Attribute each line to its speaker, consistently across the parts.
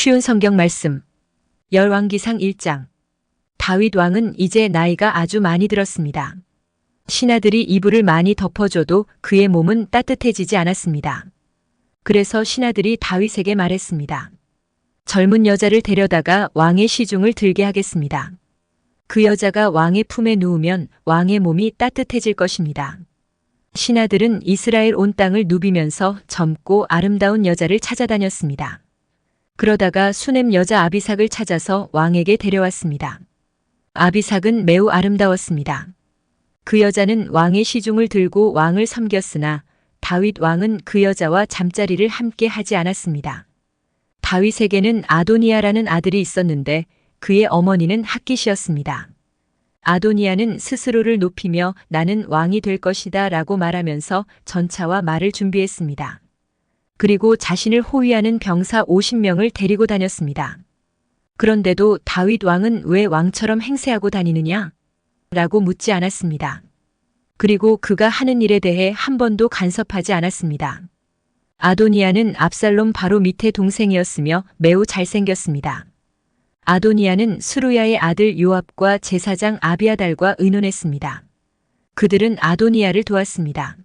Speaker 1: 쉬운 성경 말씀. 열왕기상 1장. 다윗 왕은 이제 나이가 아주 많이 들었습니다. 신하들이 이불을 많이 덮어줘도 그의 몸은 따뜻해지지 않았습니다. 그래서 신하들이 다윗에게 말했습니다. 젊은 여자를 데려다가 왕의 시중을 들게 하겠습니다. 그 여자가 왕의 품에 누우면 왕의 몸이 따뜻해질 것입니다. 신하들은 이스라엘 온 땅을 누비면서 젊고 아름다운 여자를 찾아다녔습니다. 그러다가 수넴 여자 아비삭을 찾아서 왕에게 데려왔습니다. 아비삭은 매우 아름다웠습니다. 그 여자는 왕의 시중을 들고 왕을 섬겼으나 다윗 왕은 그 여자와 잠자리를 함께 하지 않았습니다. 다윗에게는 아도니아라는 아들이 있었는데 그의 어머니는 핫깃이었습니다. 아도니아는 스스로를 높이며 나는 왕이 될 것이다 라고 말하면서 전차와 말을 준비했습니다. 그리고 자신을 호위하는 병사 50명을 데리고 다녔습니다. 그런데도 다윗 왕은 왜 왕처럼 행세하고 다니느냐? 라고 묻지 않았습니다. 그리고 그가 하는 일에 대해 한 번도 간섭하지 않았습니다. 아도니아는 압살롬 바로 밑에 동생이었으며 매우 잘생겼습니다. 아도니아는 수루야의 아들 요압과 제사장 아비아달과 의논했습니다. 그들은 아도니아를 도왔습니다.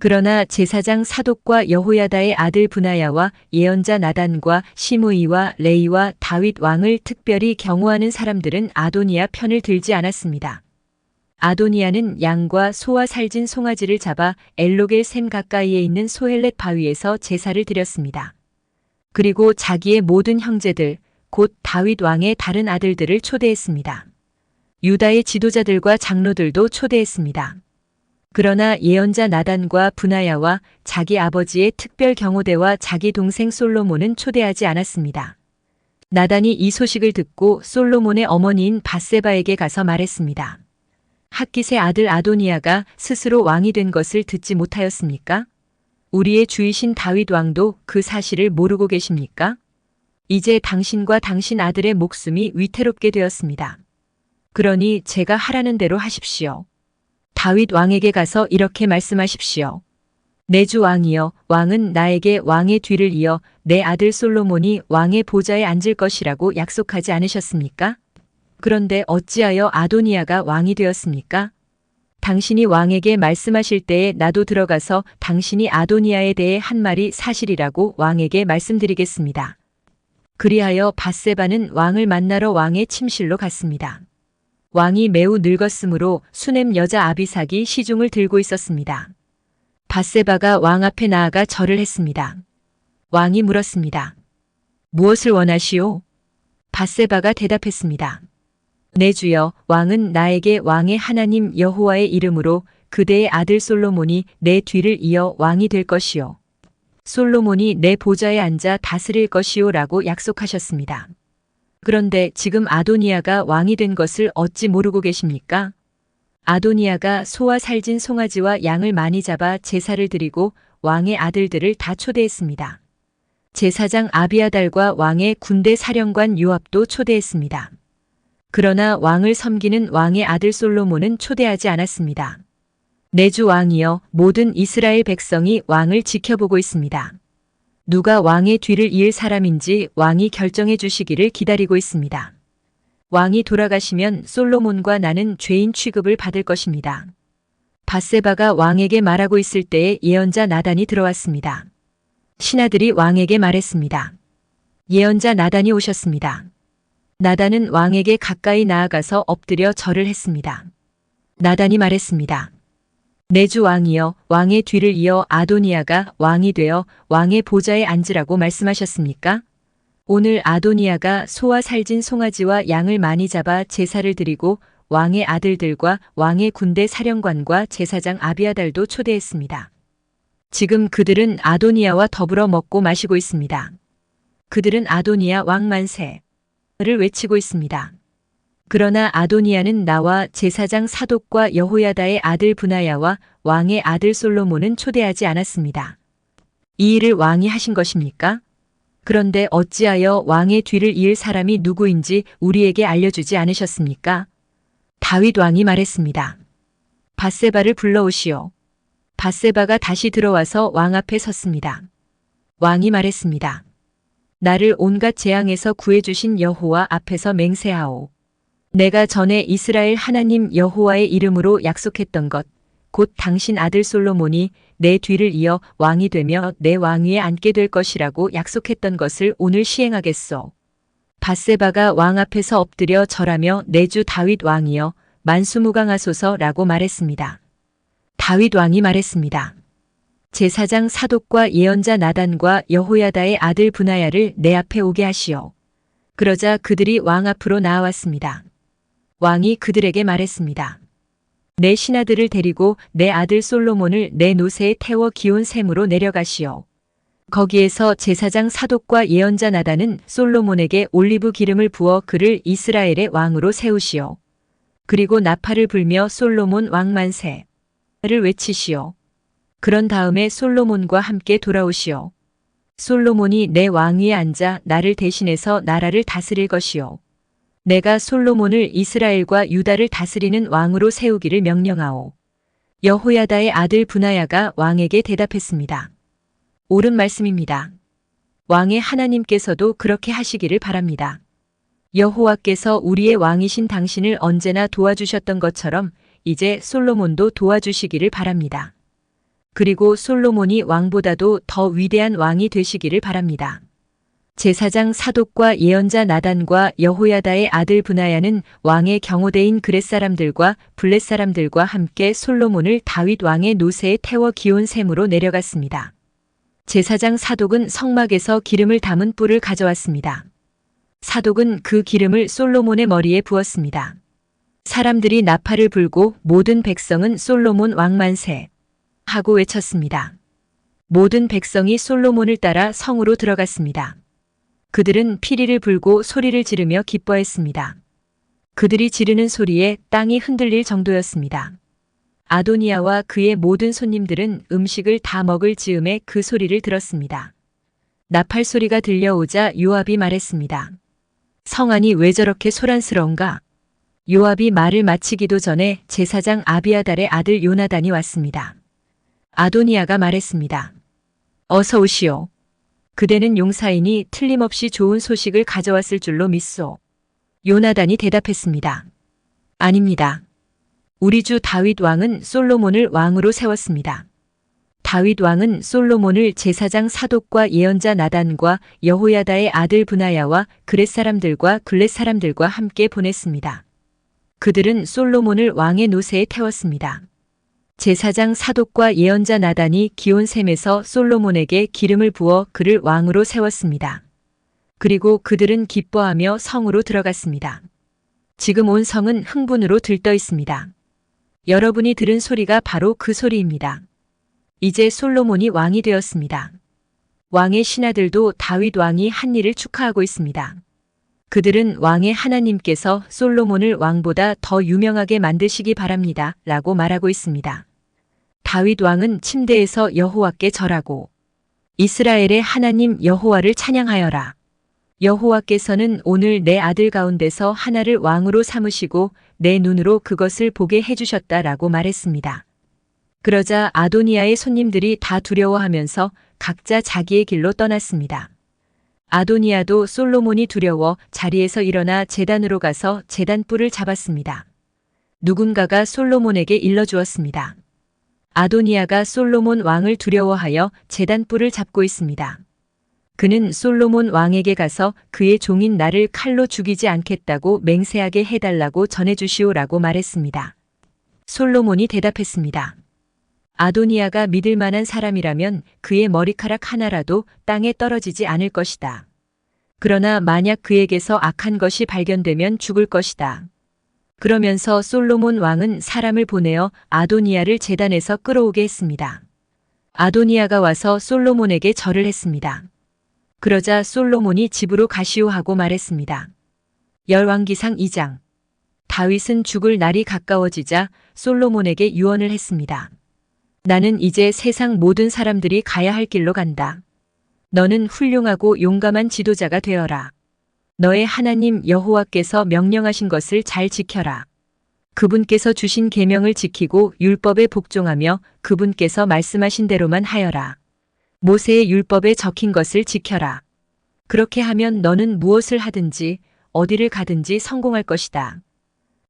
Speaker 1: 그러나 제사장 사독과 여호야다의 아들 분하야와 예언자 나단과 시므이와 레이와 다윗 왕을 특별히 경호하는 사람들은 아도니아 편을 들지 않았습니다. 아도니아는 양과 소와 살진 송아지를 잡아 엘로겔 샘 가까이에 있는 소헬렛 바위에서 제사를 드렸습니다. 그리고 자기의 모든 형제들, 곧 다윗 왕의 다른 아들들을 초대했습니다. 유다의 지도자들과 장로들도 초대했습니다. 그러나 예언자 나단과 분하야와 자기 아버지의 특별 경호대와 자기 동생 솔로몬은 초대하지 않았습니다. 나단이 이 소식을 듣고 솔로몬의 어머니인 바세바에게 가서 말했습니다. 핫깃의 아들 아도니아가 스스로 왕이 된 것을 듣지 못하였습니까? 우리의 주이신 다윗 왕도 그 사실을 모르고 계십니까? 이제 당신과 당신 아들의 목숨이 위태롭게 되었습니다. 그러니 제가 하라는 대로 하십시오. 다윗 왕에게 가서 이렇게 말씀하십시오. 내 주 왕이여, 왕은 나에게 왕의 뒤를 이어 내 아들 솔로몬이 왕의 보좌에 앉을 것이라고 약속하지 않으셨습니까? 그런데 어찌하여 아도니아가 왕이 되었습니까? 당신이 왕에게 말씀하실 때에 나도 들어가서 당신이 아도니아에 대해 한 말이 사실이라고 왕에게 말씀드리겠습니다. 그리하여 바세바는 왕을 만나러 왕의 침실로 갔습니다. 왕이 매우 늙었으므로 수넴 여자 아비삭이 시중을 들고 있었습니다. 바세바가 왕 앞에 나아가 절을 했습니다. 왕이 물었습니다. 무엇을 원하시오? 바세바가 대답했습니다. 내 주여, 왕은 나에게 왕의 하나님 여호와의 이름으로 그대의 아들 솔로몬이 내 뒤를 이어 왕이 될 것이요. 솔로몬이 내 보좌에 앉아 다스릴 것이요 라고 약속하셨습니다. 그런데 지금 아도니아가 왕이 된 것을 어찌 모르고 계십니까? 아도니아가 소와 살진 송아지와 양을 많이 잡아 제사를 드리고 왕의 아들들을 다 초대했습니다. 제사장 아비아달과 왕의 군대 사령관 요압도 초대했습니다. 그러나 왕을 섬기는 왕의 아들 솔로몬은 초대하지 않았습니다. 내주 왕이여 모든 이스라엘 백성이 왕을 지켜보고 있습니다. 누가 왕의 뒤를 이을 사람인지 왕이 결정해 주시기를 기다리고 있습니다. 왕이 돌아가시면 솔로몬과 나는 죄인 취급을 받을 것입니다. 바세바가 왕에게 말하고 있을 때에 예언자 나단이 들어왔습니다. 신하들이 왕에게 말했습니다. 예언자 나단이 오셨습니다. 나단은 왕에게 가까이 나아가서 엎드려 절을 했습니다. 나단이 말했습니다. 내주 왕이여 왕의 뒤를 이어 아도니아가 왕이 되어 왕의 보좌에 앉으라고 말씀하셨습니까? 오늘 아도니아가 소와 살진 송아지와 양을 많이 잡아 제사를 드리고 왕의 아들들과 왕의 군대 사령관과 제사장 아비아달도 초대했습니다. 지금 그들은 아도니아와 더불어 먹고 마시고 있습니다. 그들은 아도니아 왕 만세를 외치고 있습니다. 그러나 아도니아는 나와 제사장 사독과 여호야다의 아들 분하야와 왕의 아들 솔로몬은 초대하지 않았습니다. 이 일을 왕이 하신 것입니까? 그런데 어찌하여 왕의 뒤를 이을 사람이 누구인지 우리에게 알려주지 않으셨습니까? 다윗 왕이 말했습니다. 바세바를 불러오시오. 바세바가 다시 들어와서 왕 앞에 섰습니다. 왕이 말했습니다. 나를 온갖 재앙에서 구해주신 여호와 앞에서 맹세하오. 내가 전에 이스라엘 하나님 여호와의 이름으로 약속했던 것, 곧 당신 아들 솔로몬이 내 뒤를 이어 왕이 되며 내 왕위에 앉게 될 것이라고 약속했던 것을 오늘 시행하겠소. 바세바가 왕 앞에서 엎드려 절하며 내 주 다윗 왕이여 만수무강하소서라고 말했습니다. 다윗 왕이 말했습니다. 제사장 사독과 예언자 나단과 여호야다의 아들 분하야를 내 앞에 오게 하시오. 그러자 그들이 왕 앞으로 나아왔습니다. 왕이 그들에게 말했습니다. 내 신하들을 데리고 내 아들 솔로몬을 내 노새에 태워 기온 샘으로 내려가시오. 거기에서 제사장 사독과 예언자 나단은 솔로몬에게 올리브 기름을 부어 그를 이스라엘의 왕으로 세우시오. 그리고 나팔을 불며 솔로몬 왕만세를 외치시오. 그런 다음에 솔로몬과 함께 돌아오시오. 솔로몬이 내 왕위에 앉아 나를 대신해서 나라를 다스릴 것이오. 내가 솔로몬을 이스라엘과 유다를 다스리는 왕으로 세우기를 명령하오. 여호야다의 아들 분하야가 왕에게 대답했습니다. 옳은 말씀입니다. 왕의 하나님께서도 그렇게 하시기를 바랍니다. 여호와께서 우리의 왕이신 당신을 언제나 도와주셨던 것처럼 이제 솔로몬도 도와주시기를 바랍니다. 그리고 솔로몬이 왕보다도 더 위대한 왕이 되시기를 바랍니다. 제사장 사독과 예언자 나단과 여호야다의 아들 분하야는 왕의 경호대인 그렛 사람들과 블렛 사람들과 함께 솔로몬을 다윗 왕의 노새에 태워 기온 샘으로 내려갔습니다. 제사장 사독은 성막에서 기름을 담은 뿔을 가져왔습니다. 사독은 그 기름을 솔로몬의 머리에 부었습니다. 사람들이 나팔을 불고 모든 백성은 솔로몬 왕만세 하고 외쳤습니다. 모든 백성이 솔로몬을 따라 성으로 들어갔습니다. 그들은 피리를 불고 소리를 지르며 기뻐했습니다. 그들이 지르는 소리에 땅이 흔들릴 정도였습니다. 아도니아와 그의 모든 손님들은 음식을 다 먹을 즈음에 그 소리를 들었습니다. 나팔 소리가 들려오자 요압이 말했습니다. 성안이 왜 저렇게 소란스러운가? 요압이 말을 마치기도 전에 제사장 아비아달의 아들 요나단이 왔습니다. 아도니아가 말했습니다. 어서 오시오. 그대는 용사이니 틀림없이 좋은 소식을 가져왔을 줄로 믿소. 요나단이 대답했습니다. 아닙니다. 우리 주 다윗 왕은 솔로몬을 왕으로 세웠습니다. 다윗 왕은 솔로몬을 제사장 사독과 예언자 나단과 여호야다의 아들 분하야와 그렛 사람들과 글렛 사람들과 함께 보냈습니다. 그들은 솔로몬을 왕의 노새에 태웠습니다. 제사장 사독과 예언자 나단이 기온샘에서 솔로몬에게 기름을 부어 그를 왕으로 세웠습니다. 그리고 그들은 기뻐하며 성으로 들어갔습니다. 지금 온 성은 흥분으로 들떠 있습니다. 여러분이 들은 소리가 바로 그 소리입니다. 이제 솔로몬이 왕이 되었습니다. 왕의 신하들도 다윗 왕이 한 일을 축하하고 있습니다. 그들은 왕의 하나님께서 솔로몬을 왕보다 더 유명하게 만드시기 바랍니다. 라고 말하고 있습니다. 다윗 왕은 침대에서 여호와께 절하고 이스라엘의 하나님 여호와를 찬양하여라. 여호와께서는 오늘 내 아들 가운데서 하나를 왕으로 삼으시고 내 눈으로 그것을 보게 해주셨다라고 말했습니다. 그러자 아도니아의 손님들이 다 두려워하면서 각자 자기의 길로 떠났습니다. 아도니아도 솔로몬이 두려워 자리에서 일어나 재단으로 가서 재단 뿔을 잡았습니다. 누군가가 솔로몬에게 일러주었습니다. 아도니아가 솔로몬 왕을 두려워하여 재단 뿔을 잡고 있습니다. 그는 솔로몬 왕에게 가서 그의 종인 나를 칼로 죽이지 않겠다고 맹세하게 해달라고 전해주시오라고 말했습니다. 솔로몬이 대답했습니다. 아도니아가 믿을 만한 사람이라면 그의 머리카락 하나라도 땅에 떨어지지 않을 것이다. 그러나 만약 그에게서 악한 것이 발견되면 죽을 것이다. 그러면서 솔로몬 왕은 사람을 보내어 아도니아를 재단에서 끌어오게 했습니다. 아도니아가 와서 솔로몬에게 절을 했습니다. 그러자 솔로몬이 집으로 가시오 하고 말했습니다. 열왕기상 2장 다윗은 죽을 날이 가까워지자 솔로몬에게 유언을 했습니다. 나는 이제 세상 모든 사람들이 가야 할 길로 간다. 너는 훌륭하고 용감한 지도자가 되어라. 너의 하나님 여호와께서 명령하신 것을 잘 지켜라. 그분께서 주신 계명을 지키고 율법에 복종하며 그분께서 말씀하신 대로만 하여라. 모세의 율법에 적힌 것을 지켜라. 그렇게 하면 너는 무엇을 하든지 어디를 가든지 성공할 것이다.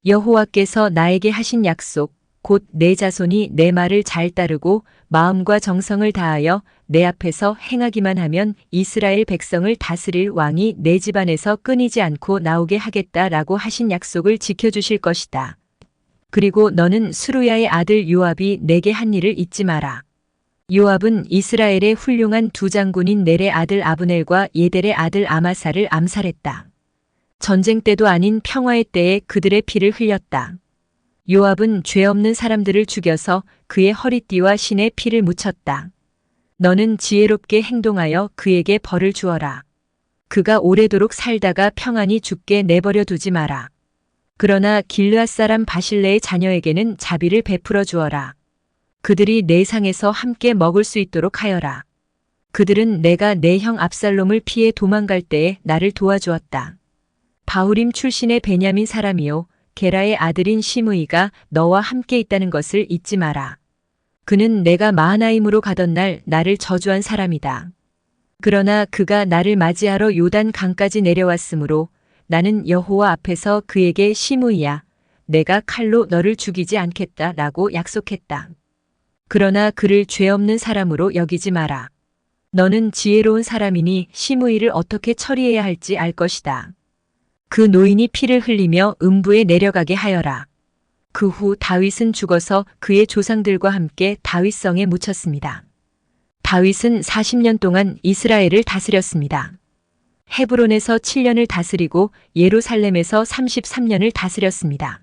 Speaker 1: 여호와께서 나에게 하신 약속, 곧 내 자손이 내 말을 잘 따르고 마음과 정성을 다하여 내 앞에서 행하기만 하면 이스라엘 백성을 다스릴 왕이 내 집안에서 끊이지 않고 나오게 하겠다라고 하신 약속을 지켜주실 것이다. 그리고 너는 수루야의 아들 요압이 내게 한 일을 잊지 마라. 요압은 이스라엘의 훌륭한 두 장군인 넬의 아들 아브넬과 예델의 아들 아마사를 암살했다. 전쟁 때도 아닌 평화의 때에 그들의 피를 흘렸다. 요압은 죄 없는 사람들을 죽여서 그의 허리띠와 신의 피를 묻혔다. 너는 지혜롭게 행동하여 그에게 벌을 주어라. 그가 오래도록 살다가 평안히 죽게 내버려 두지 마라. 그러나 길르앗 사람 바실레의 자녀에게는 자비를 베풀어 주어라. 그들이 내 상에서 함께 먹을 수 있도록 하여라. 그들은 내가 내 형 압살롬을 피해 도망갈 때에 나를 도와주었다. 바후림 출신의 베냐민 사람이요 게라의 아들인 시므이가 너와 함께 있다는 것을 잊지 마라. 그는 내가 마하나임으로 가던 날 나를 저주한 사람이다. 그러나 그가 나를 맞이하러 요단 강까지 내려왔으므로 나는 여호와 앞에서 그에게 시므이야 내가 칼로 너를 죽이지 않겠다라고 약속했다. 그러나 그를 죄 없는 사람으로 여기지 마라. 너는 지혜로운 사람이니 시므이를 어떻게 처리해야 할지 알 것이다. 그 노인이 피를 흘리며 음부에 내려가게 하여라. 그 후 다윗은 죽어서 그의 조상들과 함께 다윗성에 묻혔습니다. 다윗은 40년 동안 이스라엘을 다스렸습니다. 헤브론에서 7년을 다스리고 예루살렘에서 33년을 다스렸습니다.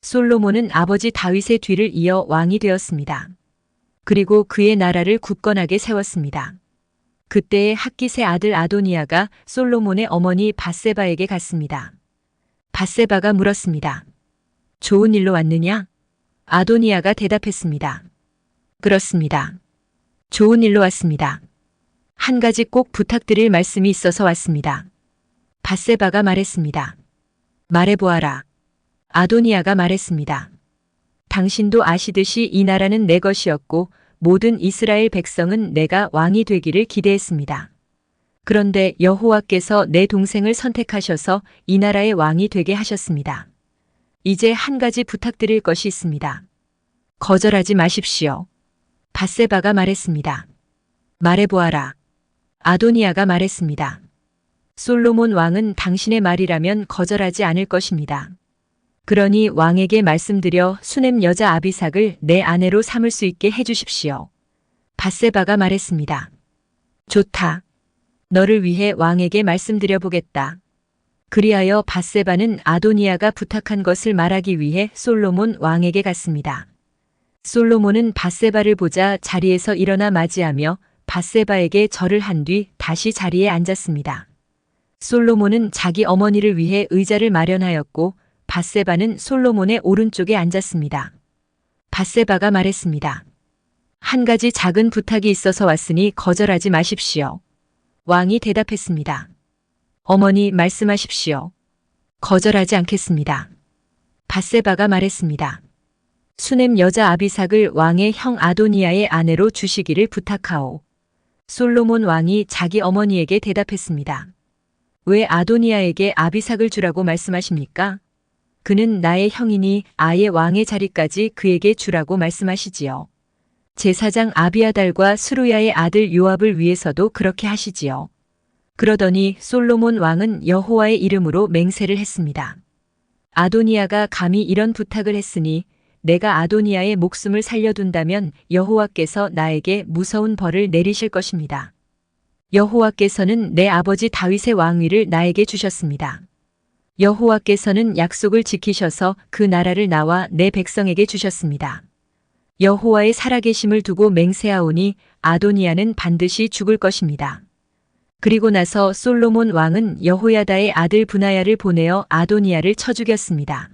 Speaker 1: 솔로몬은 아버지 다윗의 뒤를 이어 왕이 되었습니다. 그리고 그의 나라를 굳건하게 세웠습니다. 그때의 학기세 아들 아도니아가 솔로몬의 어머니 바세바에게 갔습니다. 바세바가 물었습니다. 좋은 일로 왔느냐? 아도니아가 대답했습니다. 그렇습니다. 좋은 일로 왔습니다. 한 가지 꼭 부탁드릴 말씀이 있어서 왔습니다. 바세바가 말했습니다. 말해보아라. 아도니아가 말했습니다. 당신도 아시듯이 이 나라는 내 것이었고 모든 이스라엘 백성은 내가 왕이 되기를 기대했습니다. 그런데 여호와께서 내 동생을 선택하셔서 이 나라의 왕이 되게 하셨습니다. 이제 한 가지 부탁드릴 것이 있습니다. 거절하지 마십시오. 바세바가 말했습니다. 말해보아라. 아도니아가 말했습니다. 솔로몬 왕은 당신의 말이라면 거절하지 않을 것입니다. 그러니 왕에게 말씀드려 수넴 여자 아비삭을 내 아내로 삼을 수 있게 해주십시오. 바세바가 말했습니다. 좋다. 너를 위해 왕에게 말씀드려 보겠다. 그리하여 바세바는 아도니아가 부탁한 것을 말하기 위해 솔로몬 왕에게 갔습니다. 솔로몬은 바세바를 보자 자리에서 일어나 맞이하며 바세바에게 절을 한 뒤 다시 자리에 앉았습니다. 솔로몬은 자기 어머니를 위해 의자를 마련하였고 바세바는 솔로몬의 오른쪽에 앉았습니다. 바세바가 말했습니다. 한 가지 작은 부탁이 있어서 왔으니 거절하지 마십시오. 왕이 대답했습니다. 어머니 말씀하십시오. 거절하지 않겠습니다. 바세바가 말했습니다. 수넴 여자 아비삭을 왕의 형 아도니아의 아내로 주시기를 부탁하오. 솔로몬 왕이 자기 어머니에게 대답했습니다. 왜 아도니아에게 아비삭을 주라고 말씀하십니까? 그는 나의 형이니 아예 왕의 자리까지 그에게 주라고 말씀하시지요. 제사장 아비아달과 수루야의 아들 요압을 위해서도 그렇게 하시지요. 그러더니 솔로몬 왕은 여호와의 이름으로 맹세를 했습니다. 아도니아가 감히 이런 부탁을 했으니 내가 아도니아의 목숨을 살려둔다면 여호와께서 나에게 무서운 벌을 내리실 것입니다. 여호와께서는 내 아버지 다윗의 왕위를 나에게 주셨습니다. 여호와께서는 약속을 지키셔서 그 나라를 나와 내 백성에게 주셨습니다. 여호와의 살아계심을 두고 맹세하오니 아도니아는 반드시 죽을 것입니다. 그리고 나서 솔로몬 왕은 여호야다의 아들 분하야를 보내어 아도니아를 쳐 죽였습니다.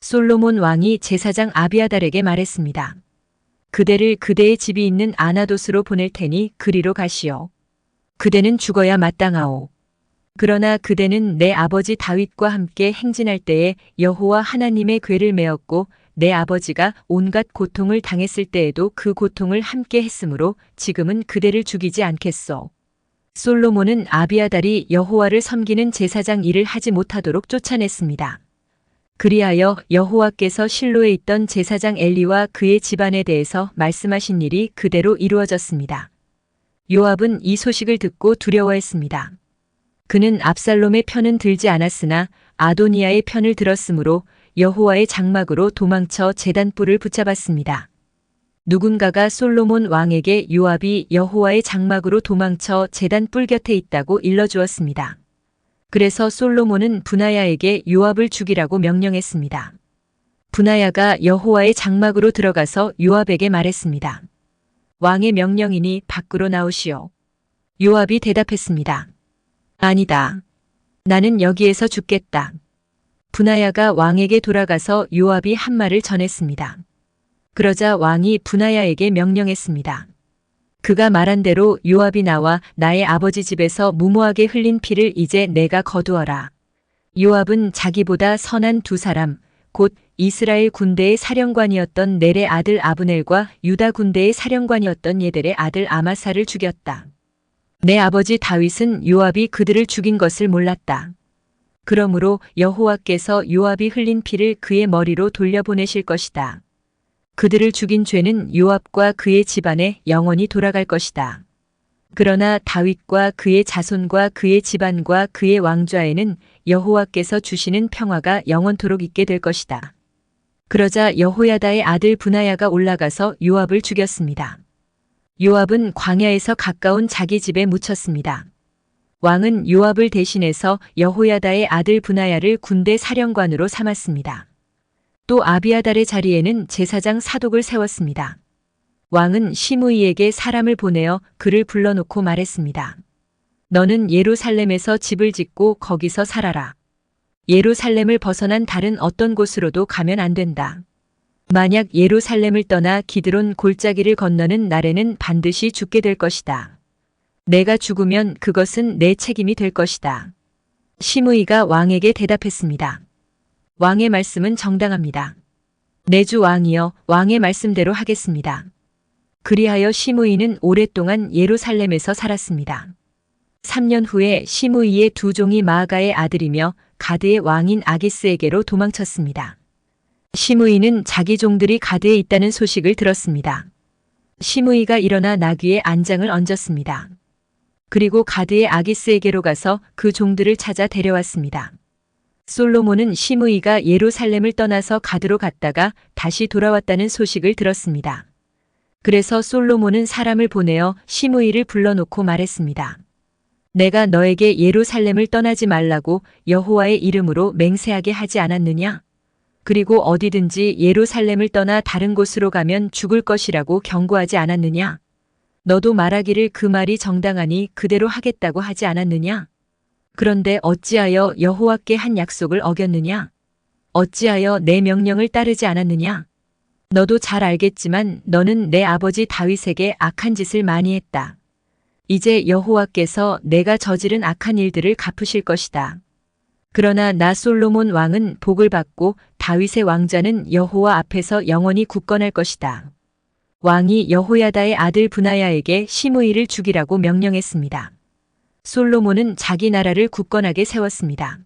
Speaker 1: 솔로몬 왕이 제사장 아비아달에게 말했습니다. 그대를 그대의 집이 있는 아나도스로 보낼 테니 그리로 가시오. 그대는 죽어야 마땅하오. 그러나 그대는 내 아버지 다윗과 함께 행진할 때에 여호와 하나님의 궤를 메었고 내 아버지가 온갖 고통을 당했을 때에도 그 고통을 함께 했으므로 지금은 그대를 죽이지 않겠소. 솔로몬은 아비아달이 여호와를 섬기는 제사장 일을 하지 못하도록 쫓아냈습니다. 그리하여 여호와께서 실로에 있던 제사장 엘리와 그의 집안에 대해서 말씀하신 일이 그대로 이루어졌습니다. 요압은 이 소식을 듣고 두려워했습니다. 그는 압살롬의 편은 들지 않았으나 아도니아의 편을 들었으므로 여호와의 장막으로 도망쳐 제단불을 붙잡았습니다. 누군가가 솔로몬 왕에게 요압이 여호와의 장막으로 도망쳐 제단불 곁에 있다고 일러주었습니다. 그래서 솔로몬은 분하야에게 요압을 죽이라고 명령했습니다. 분하야가 여호와의 장막으로 들어가서 요압에게 말했습니다. 왕의 명령이니 밖으로 나오시오. 요압이 대답했습니다. 아니다. 나는 여기에서 죽겠다. 분하야가 왕에게 돌아가서 요압이 한 말을 전했습니다. 그러자 왕이 분하야에게 명령했습니다. 그가 말한 대로 요압이 나와 나의 아버지 집에서 무모하게 흘린 피를 이제 내가 거두어라. 요압은 자기보다 선한 두 사람, 곧 이스라엘 군대의 사령관이었던 넬의 아들 아브넬과 유다 군대의 사령관이었던 예델의 아들 아마사를 죽였다. 내 아버지 다윗은 요압이 그들을 죽인 것을 몰랐다. 그러므로 여호와께서 요압이 흘린 피를 그의 머리로 돌려보내실 것이다. 그들을 죽인 죄는 요압과 그의 집안에 영원히 돌아갈 것이다. 그러나 다윗과 그의 자손과 그의 집안과 그의 왕좌에는 여호와께서 주시는 평화가 영원토록 있게 될 것이다. 그러자 여호야다의 아들 분하야가 올라가서 요압을 죽였습니다. 요압은 광야에서 가까운 자기 집에 묻혔습니다. 왕은 요압을 대신해서 여호야다의 아들 분하야를 군대 사령관으로 삼았습니다. 또 아비아달의 자리에는 제사장 사독을 세웠습니다. 왕은 시므이에게 사람을 보내어 그를 불러놓고 말했습니다. 너는 예루살렘에서 집을 짓고 거기서 살아라. 예루살렘을 벗어난 다른 어떤 곳으로도 가면 안 된다. 만약 예루살렘을 떠나 기드론 골짜기를 건너는 날에는 반드시 죽게 될 것이다. 내가 죽으면 그것은 내 책임이 될 것이다. 시므이가 왕에게 대답했습니다. 왕의 말씀은 정당합니다. 내주 왕이여 왕의 말씀대로 하겠습니다. 그리하여 시므이는 오랫동안 예루살렘에서 살았습니다. 3년 후에 시므이의 두 종이 마아가의 아들이며 가드의 왕인 아기스에게로 도망쳤습니다. 시므이는 자기 종들이 가드에 있다는 소식을 들었습니다. 시므이가 일어나 나귀에 안장을 얹었습니다. 그리고 가드의 아기스에게로 가서 그 종들을 찾아 데려왔습니다. 솔로몬은 시므이가 예루살렘을 떠나서 가드로 갔다가 다시 돌아왔다는 소식을 들었습니다. 그래서 솔로몬은 사람을 보내어 시므이를 불러놓고 말했습니다. 내가 너에게 예루살렘을 떠나지 말라고 여호와의 이름으로 맹세하게 하지 않았느냐? 그리고 어디든지 예루살렘을 떠나 다른 곳으로 가면 죽을 것이라고 경고하지 않았느냐? 너도 말하기를 그 말이 정당하니 그대로 하겠다고 하지 않았느냐? 그런데 어찌하여 여호와께 한 약속을 어겼느냐? 어찌하여 내 명령을 따르지 않았느냐? 너도 잘 알겠지만 너는 내 아버지 다윗에게 악한 짓을 많이 했다. 이제 여호와께서 내가 저지른 악한 일들을 갚으실 것이다. 그러나 나 솔로몬 왕은 복을 받고 다윗의 왕자는 여호와 앞에서 영원히 굳건할 것이다. 왕이 여호야다의 아들 분하야에게 시므이를 죽이라고 명령했습니다. 솔로몬은 자기 나라를 굳건하게 세웠습니다.